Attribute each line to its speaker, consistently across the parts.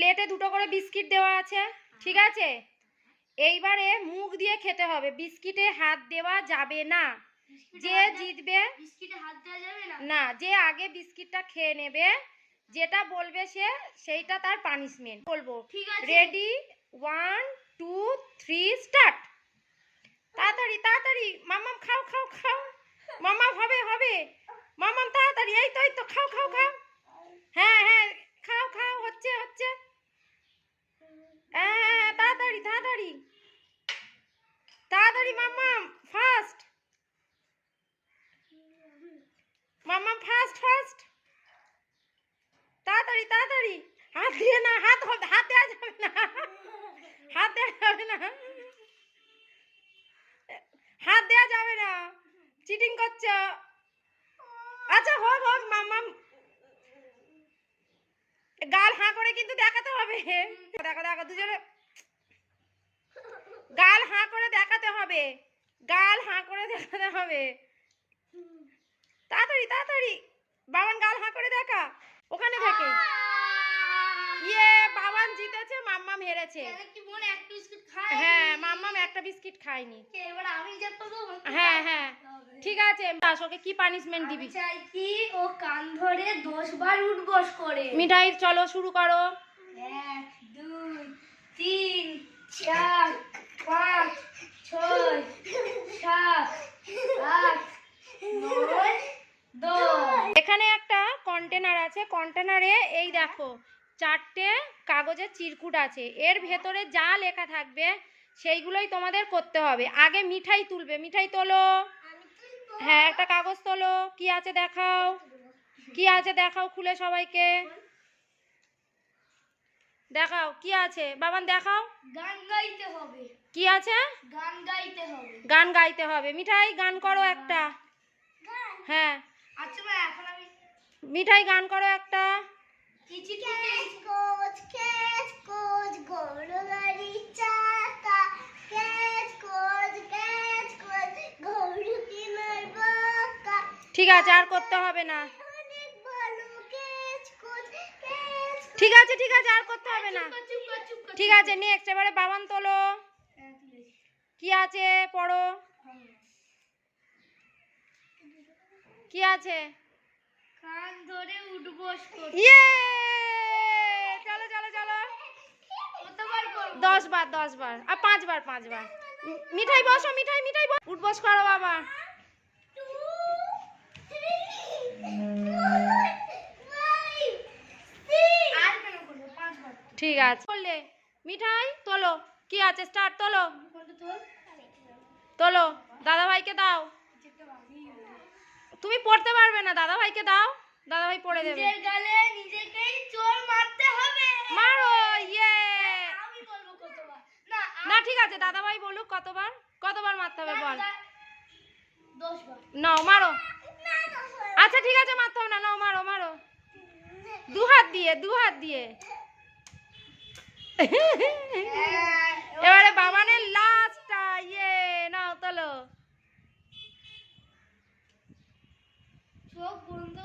Speaker 1: প্লেটে দুটো করে বিস্কিট দেওয়া আছে ঠিক আছে? এইবারে মুখ দিয়ে খেতে হবে বিস্কিটে হাত দেওয়া যাবে না। যে জিতবে
Speaker 2: বিস্কিটে হাত দেওয়া যাবে না?
Speaker 1: না যে আগে বিস্কিটটা খেয়ে নেবে যেটা বলবে সে সেইটা তার পানিশমেন্ট বলব
Speaker 2: ঠিক আছে।
Speaker 1: Ready one two three start তাড়াতাড়ি তাড়াতাড়ি। মামাম খাও খাও খাও। মামাম হবে হবে। মামাম তাড়াতাড়ি। এই তো এই তো খাও খাও খাও। হ্যাঁ হ্যাঁ খাও খাও হচ্ছে হচ্ছে হ্যাঁ হ্যাঁ, হ্যাঁ, তাড়াতাড়ি তাড়াতাড়ি তাড়াতাড়ি মামাম ফাস্ট মামাম ফাস্ট ফাস্ট তাড়াতাড়ি তাড়াতাড়ি। হাত দিয়ে না, হাত হাত দেওয়া যাবে না। হাত দেওয়া যাবে না। হাত দেওয়া যাবে না। চিটিং করছ। আচ্ছা হোক হোক মাম্মাম গাল হাঁ করে কিন্তু দেখাতে হবে। দেখো দেখো, দুজনে। গাল হাঁ করে দেখাতে হবে। গাল হাঁ করে দেখাতে হবে। তাড়াতাড়ি তাড়াতাড়ি। বাবান গাল হাঁ করে দেখা। ওখানে থাকে। ইয়ে বাবান জিতেছে মাম্মা হেরেছে। হ্যাঁ মাম্মাম একটা বিস্কিট খায়নি। হ্যাঁ হ্যাঁ। ঠিক আছে ওকে কি পানিশমেন্ট দিবি?
Speaker 2: চাই কি ও কান ধরে 10 বার উঠবস করে।
Speaker 1: মিঠাই চলো শুরু করো।
Speaker 2: 1 2 3 4 5
Speaker 1: 6 7 কন্টেনার আছে কন্টেনারে এই দেখো চারটে কাগজের চিরকুট আছে। এর ভেতরে যা লেখা থাকবে সেইগুলোই তোমাদের করতে হবে। আগে মিঠাই তুলবে। মিঠাই তোলো। হ্যাঁ একটা কাগজ তোলো। কি আছে দেখাও। কি আছে দেখাও খুলে সবাইকে। দেখাও কি আছে? বাবান দেখাও।
Speaker 2: গান গাইতে হবে।
Speaker 1: কি আছে?
Speaker 2: গান গাইতে হবে।
Speaker 1: গান গাইতে হবে। মিঠাই গান করো একটা। হ্যাঁ।
Speaker 2: আচ্ছা এখন
Speaker 1: মিঠাই গান করো একটা। ঠিক আছে আর করতে হবে না। ঠিক আছে ঠিক আছে আর করতে হবে না। ঠিক আছে নেক্সট এবারে বাবান তোলো। কি আছে পড়ো। কি আছে?
Speaker 2: কান ধরে উঠবস
Speaker 1: ইয়ে! চলো চলো চলো। দশ বার দশ বার আর পাঁচবার পাঁচবার। মি- মিঠাই বসো মিঠাই মিঠাই বস। উঠবস করো বাবা। ঠিক আছে। বললে মিঠাই তোলো। কি আছে? স্টার্ট তোলো। তোলো। দাদা ভাইকে দাও তুমি পড়তে পারবে না দাদা ভাইকে দাও দাদা ভাই পড়ে দেবে।
Speaker 2: নিজের গালে নিজেকেই চোর মারতে হবে।
Speaker 1: মারো ইয়ে।
Speaker 2: আমি বলব কতবার। না
Speaker 1: না ঠিক আছে দাদা ভাই বলুক কতবার কতবার মারতে হবে বল।
Speaker 2: দশ বার
Speaker 1: নাও মারো। আচ্ছা ঠিক আছে মারতে হবে না নাও মারো মারো। দু হাত দিয়ে দু হাত দিয়ে। এবারে বাবানের লাস্টটা ইয়ে নাও তোলো
Speaker 2: চোখ বন্ধ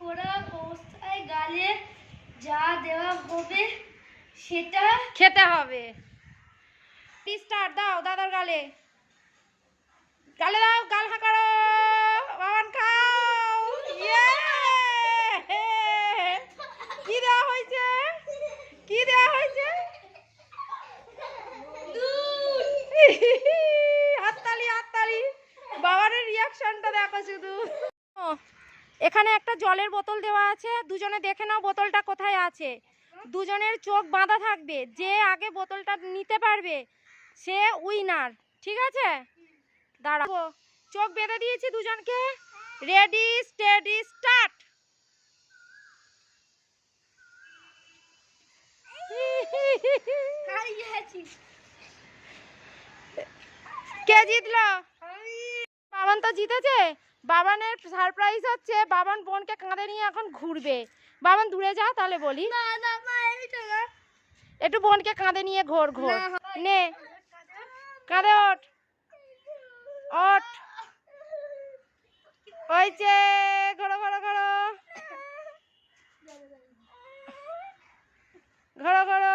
Speaker 2: করা অবস্থায় গালে যা দেওয়া হবে সেটা
Speaker 1: খেতে হবে। স্টার দাও দাদার গালে। গালে দাও গাল হাঁকারো বাবান খাও। ইয়ে কি দেওয়া হয়েছে? কি দেওয়া হয়েছে? হাততালি হাততালি। বাবারের রিয়াকশনটা দেখো শুধু। এখানে একটা জলের বোতল দেওয়া আছে। দুজনে দেখে নাও বোতলটা কোথায় আছে। দুজনের চোখ বাঁধা থাকবে। যে আগে বোতলটা নিতে পারবে, সে উইনার ঠিক আছে? দাঁড়াবো চোখ বেঁধে দিয়েছি দুজনকে। রেডি স্টেডি স্টার্ট কে জিতলো? বাবান তো জিতেছে। বাবানের সারপ্রাইজ হচ্ছে বাবান বোনকে কাঁধে নিয়ে এখন ঘুরবে। বাবান দূরে যা তাহলে বলি। একটু বোনকে কাঁধে নিয়ে ঘোর ঘোর।
Speaker 2: না,
Speaker 1: কাঁধে ওঠ। ওঠ। হয়েছে ঘোরো ঘোরো ঘোরো ঘোরো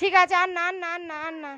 Speaker 1: ঠিক আছে আর না না না না।